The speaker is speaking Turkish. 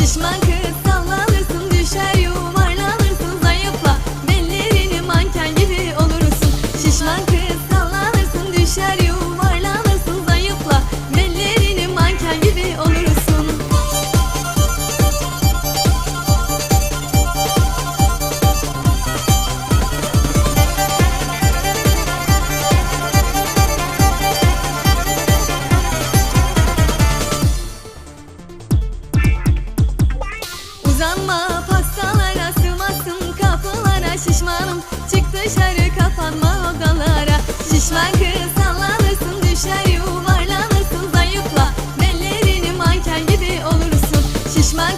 Şişman kız sallanırsın düşer yuvarlanırsın. Zayıfla Bellerini manken gibi olursun. Şişman kız sallanırsın düşer yuvarlanırsın dışarı kapanma odalara. Şişman kız sallanırsın düşer yuvarlanırsın. Zayıfla Bellerini manken gibi olursun. Şişman